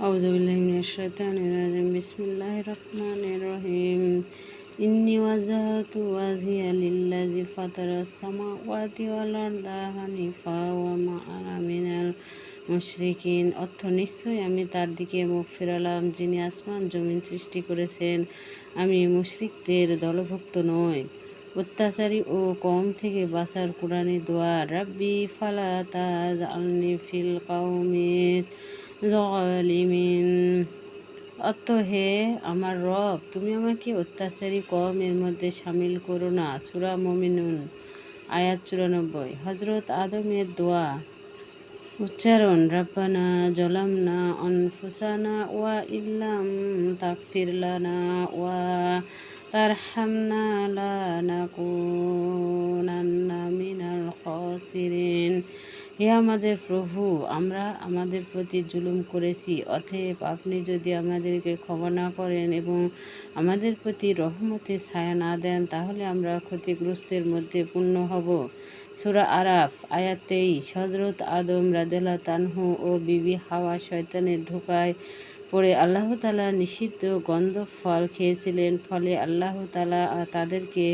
أعوذ بالله من الشيطان الرجيم بسم الله الرحمن الرحيم إني وجهت وجهي للذي فطر السماوات والأرض حنيفا وما أنا من المشركين অর্থ নিশ্চয়ই আমি তার দিকে মুখ ফিরালাম যিনি আসমান জমিন সৃষ্টি করেছেন আমি মুশরিকদের দলভুক্ত নই অত্যাচারী ও কম থেকে বাঁচার কোরআনে দোয়া রাব্বি ফালা তাজ আলনি ফিল কাউমিস জলিমিন অর্থ হে আমার রব, তুমি আমাকে অত্যাচারী কমের মধ্যে সামিল করো না। সুরা মমিনুন, আয়াত চুরানব্বই। হজরত আদমের দোয়া, উচ্চারণ, রাব্বানা জলামনা অনফুসানা ওয়া ইল্লাম তাকফিরলানা ওয়া তারহামনা লানাকুনান্না মিনাল খাসিরিন। হে আমাদের প্রভু, আমরা আমাদের প্রতি জুলুম করেছি। অতএব আপনি যদি আমাদেরকে ক্ষমা না করেন এবং আমাদের প্রতি রহমতে ছায়া না দেন, তাহলে আমরা ক্ষতিগ্রস্তের মধ্যে পূর্ণ হব। সুরা আরাফ আয়াতেই সজরত আদম রাদেলা তানহু ও বিবি হাওয়া শয়তানের ধোকায় পরে আল্লাহ তালা নিষিদ্ধ গন্ধ ফল খেয়েছিলেন। ফলে আল্লাহ তালা তাদেরকে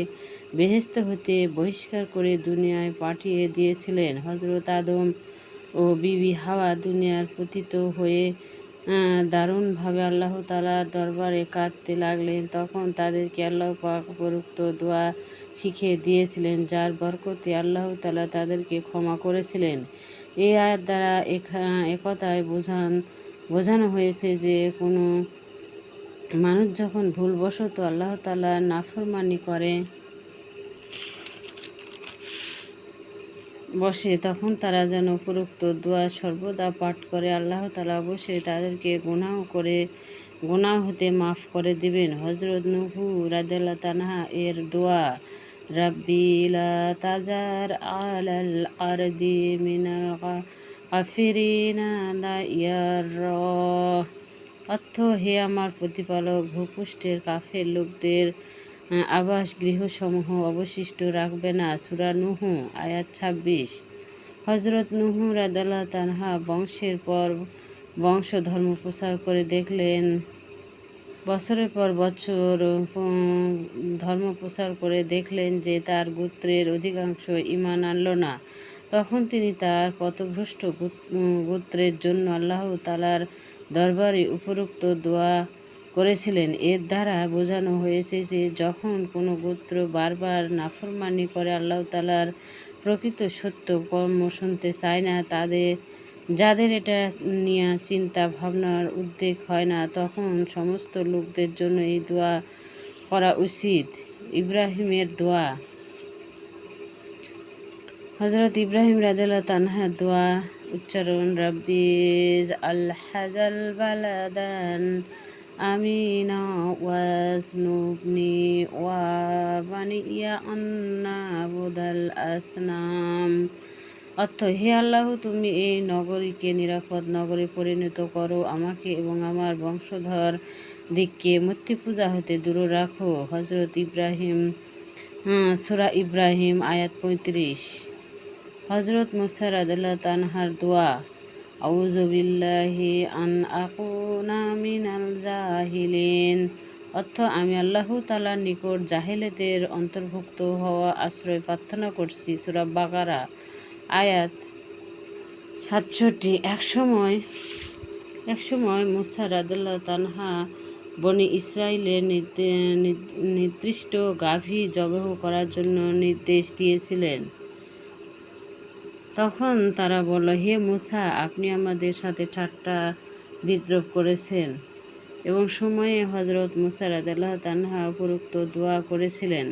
বেহেস্ত হতে বহিষ্কার করে দুনিয়ায় পাঠিয়ে দিয়েছিলেন। হজরত আদম ও বিবি হাওয়া দুনিয়ার পতিত হয়ে দারুণভাবে আল্লাহ তালা দরবারে কাঁদতে লাগলেন। তখন তাদেরকে আল্লাহ পাক উপরুক্ত দোয়া শিখিয়ে দিয়েছিলেন, যার বরকতে আল্লাহ তালা তাদেরকে ক্ষমা করেছিলেন। এই আয়াত দ্বারা একথায় বোঝান বোঝানো হয়েছে যে কোনো মানুষ যখন ভুলবশত আল্লাহ তালা নাফরমানি করে, বসে, তখন তারা যেন উপরোক্ত দোয়া সর্বদা পাঠ করে। আল্লাহ তালা অবশ্যই তাদেরকে গুনাহ করে, গুনাহ হতে মাফ করে দিবেন। হজরত নুহু রাজাল্লা তানহা এর দোয়া রাব্বিলা তাজার আলাল আরদি ইয়ার অর্থ হে আমার প্রতিপালক ভূপুষ্টের কাফের লোকদের আবাস গৃহসমূহ অবশিষ্ট রাখবে না। সুরা নুহু, আয়াত ছাব্বিশ। হজরত নুহু রাদাল্লাহ তানহা বংশের পর বংশ ধর্ম প্রচার করে দেখলেন, বছরের পর বছর ধর্ম প্রচার করে দেখলেন যে তার গোত্রের অধিকাংশ ইমান আনল না। তখন তিনি তার পথভ্রষ্ট গোত্রের জন্য আল্লাহ তালার দরবারে উপরোক্ত দোয়া করেছিলেন। এর দ্বারা বোঝানো হয়েছে যে, যখন কোনো গোত্র বারবার নাফরমানি করে আল্লাহ তালার প্রকৃত সত্য কর্ম শুনতে চায় না, তাদের, যাদের এটা নিয়ে চিন্তা ভাবনার উদ্বেগ হয় না, তখন সমস্ত লোকদের জন্য এই দোয়া করা উচিত। ইব্রাহিমের দোয়া হজরত ইব্রাহিম রাজাল্লাহ তানহা দোয়া উচ্চারণ রাব্বিজ আল হাজাল বালাদান আমিনা ওয়াজনুবনি ওয়া বানিয়া বুদাল আসনাম। অর্থ, হে আল্লাহ, তুমি এই নগরীকে নিরাপদ নগরে পরিণত করো, আমাকে এবং আমার বংশধর দিককে মূর্তি পূজা হতে দূর রাখো। হজরত ইব্রাহিম সুরা ইব্রাহিম, আয়াত পঁয়ত্রিশ। হজরত মুসার আদাল্লাহ তানহার দোয়া আউজবিল্লাহি আন অর্থ আমি আল্লাহ তালার নিকট জাহেলেদের অন্তর্ভুক্ত হওয়া আশ্রয় প্রার্থনা করছি। সুরা বাগারা আয়াত সাতষট্টি। একসময় একসময় মুসা রাদুল্লাহ তানহা বনি ইসরায়েলের নির্দিষ্ট গাভী জবহ করার জন্য নির্দেশ দিয়েছিলেন। তখন তারা বলল, হে মুসা, আপনি আমাদের সাথে ঠাট্টা বিদ্রোহ করেছেন এবং সময়ে হজরত মুসা রাদাল্লাহ তানহা উপরুক্ত দোয়া করেছিলেন।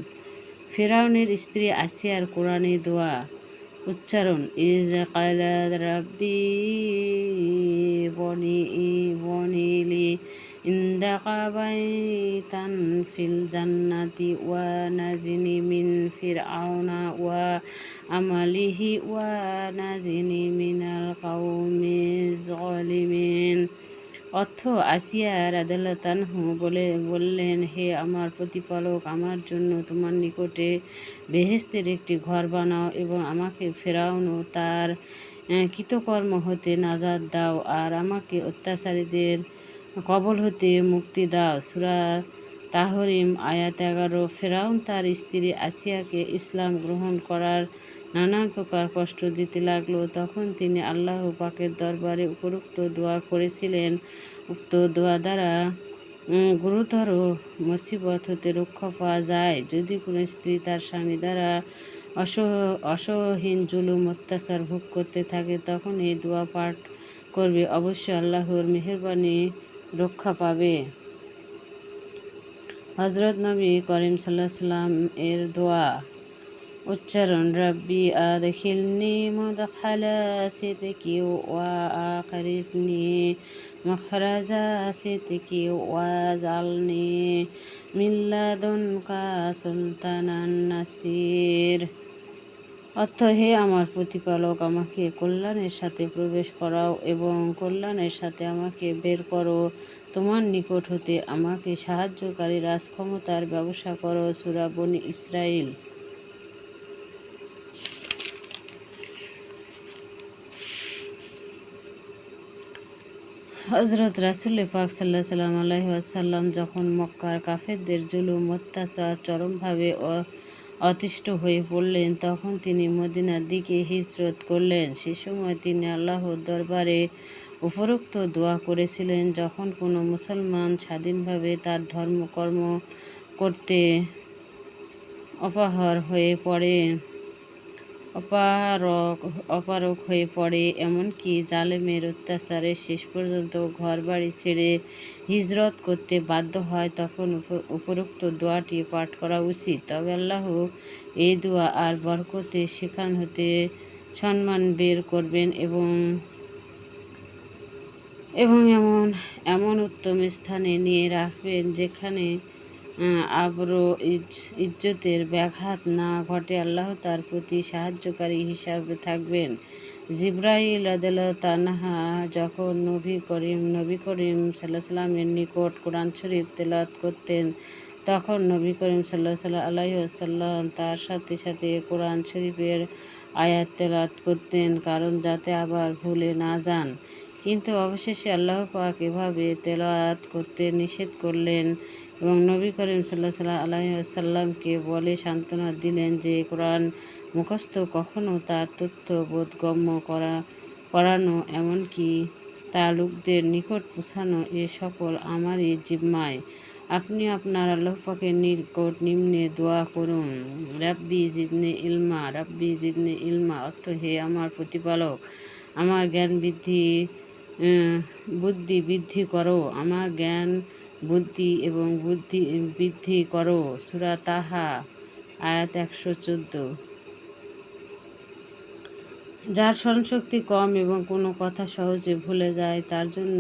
ফেরাউনের স্ত্রী আসিয়ার কোরআনে দোয়া উচ্চারণ, ইজ রাব্বি বনি বনিলি ইন্দাকা বাইতান ফিল জান্নাতি ওয়া নাজিনি মিন ফিরআউনা ওয়া আমালিহি ওয়া নাজিনি মিনাল কাউমি জালিমিন অর্থ আসিয়া রাদাল্লাতানহু বলে, বললেন, হে আমার প্রতিপালক, আমার জন্য তোমার নিকটে বেহেস্তের একটি ঘর বানাও এবং আমাকে ফেরাউন ও তার কৃতকর্ম হতে নাজাদ দাও আর আমাকে অত্যাচারীদের কবল হতে মুক্তি দাও। সুরা তাহরিম আয়াত এগারো ফেরাউন তার স্ত্রী আসিয়াকে ইসলাম গ্রহণ করার নানান প্রকার কষ্ট দিতে লাগল। তখন তিনি আল্লাহ পাকের দরবারে উপরোক্ত দোয়া করেছিলেন। উক্ত দোয়া দ্বারা গুরুতর মুসিবত হতে রক্ষা পাওয়া যায়। যদি কোনো স্ত্রী তার স্বামী দ্বারা অসহ, অসহহীন জুলুম অত্যাচার ভোগ করতে থাকে, তখন এই দোয়া পাঠ করবে। অবশ্যই আল্লাহর মেহরবানি রক্ষা পাবে। হজরত নবী করিম সাল্লাহ সাল্লাম এর দোয়া উচ্চারণ, রাব্বি আদখিলনি মুদখালা সিদকি ওয়া আখরিজনি মখরাজা সিদকি ওয়া জালনি মিল্লাদুনকা সুলতানান নাসির। অর্থ, হে আমার প্রতিপালক, আমাকে কল্যাণের সাথে প্রবেশ করাও এবং কল্যাণের সাথে আমাকে বের করো। তোমার নিকট হতে আমাকে সাহায্যকারী রাজক্ষমতার ব্যবসা করো সুরাবনি ইসরায়েল হজরত রাসুল পাক সাল্লাহ সাল্লাম আলহিহাসাল্লাম যখন মক্কার কাফেরদের জুলুম, অত্যাচার চরমভাবে অতিষ্ঠ হয়ে পড়লেন, তখন তিনি মদিনার দিকে হিজরত করলেন। সে সময় তিনি আল্লাহর দরবারে উপরোক্ত দোয়া করেছিলেন, যখন কোনো মুসলমান স্বাধীনভাবে তার ধর্মকর্ম করতে অপাহর হয়ে পড়ে। অপারক অপারক হয়ে পড়ে, এমনকি জালেমের অত্যাচারে শেষ পর্যন্ত ঘর বাড়ি ছেড়ে হিজরত করতে বাধ্য হয়, তখন উপরোক্ত দোয়াটি পাঠ করা উচিত। তবে আল্লাহ এই দোয়া আর বরকতে সেখান হতে সম্মান বের করবেন এবং এবং এমন এমন উত্তম স্থানে নিয়ে রাখবেন যেখানে আবর ইজ- ইজ্জতের ব্যাঘাত না ঘটে আল্লাহ তার প্রতি সাহায্যকারী হিসাবে থাকবেন। জিব্রাইল আদাল তানহা যখন নবী করিম নবী করিম সাল্লাহ সাল্লামের নিকট কোরআন শরীফ তেলাত করতেন, তখন নবী করিম সাল্লাহ সাল্লাহ আলাইসাল্লাম তার সাথে সাথে কোরআন শরীফের আয়াত তেলাত করতেন, কারণ যাতে আবার ভুলে না যান। কিন্তু অবশেষে আল্লাহ পাক এভাবে তেলাওয়াত করতে নিষেধ করলেন। এবং নবী করিম সাল্লাহ সাল্লাহ আলাইসাল্লামকে বলে সান্ত্বনা দিলেন যে কোরআন মুখস্থ কখনও তার তথ্য বোধগম্য করা, করানো, এমনকি তা লোকদের নিকট পৌঁছানো এ সকল আমারই জিম্মায়। আপনি আপনার আল্লাহ পাকের নিকট নিম্নে দোয়া করুন, রাব্বি জিদনে ইলমা, রাব্বি জিদনে ইলমা, অর্থ হে আমার প্রতিপালক, আমার জ্ঞান বৃদ্ধি বুদ্ধি বৃদ্ধি করো, আমার জ্ঞান বুদ্ধি এবং বুদ্ধি বৃদ্ধি করো। সুরা তাহা, আয়াত একশো চোদ্দ। যার স্মরণশক্তি কম এবং কোনো কথা সহজে ভুলে যায়, তার জন্য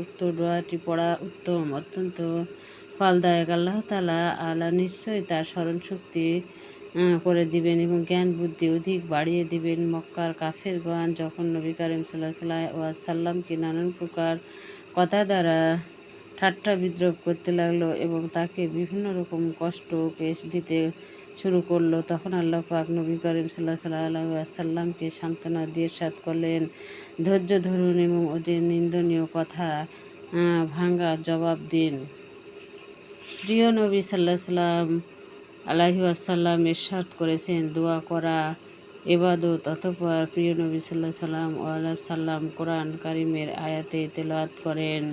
উক্ত দোয়াটি পড়া উত্তম, অত্যন্ত ফলদায়ক। আল্লাহ তালা আল্লাহ নিশ্চয়ই তার স্মরণশক্তি করে দিবেন এবং জ্ঞান, বুদ্ধি অধিক বাড়িয়ে দিবেন। মক্কার কাফেরগণ, যখন নবী করিম সাল্লাহ সাল্লাহ সাল্লামকে নানান প্রকার কথা দ্বারা ঠাট্টা বিদ্রোপ করতে লাগল এবং তাকে বিভিন্ন রকম কষ্ট কেস দিতে শুরু করল। তখন আল্লাহ পাক নবী করিম সাল্লাহ সাল্লাহ সাল্লামকে সান্ত্বনা দিয়ে সাত করলেন। ধৈর্য ধরুন এবং ওদের নিন্দনীয় কথা ভাঙ্গা জবাব দিন। প্রিয় নবী সাল্লাহ সাল্লাম আসাল্লাম এরশাদ করেছেন, দোয়া করা এবাদত অতঃপর প্রিয় নবী সাল্লাহ সাল্লাম আল্লাহ সাল্লাম কোরআন কারিমের আয়াতে তেলাওয়াত করেন।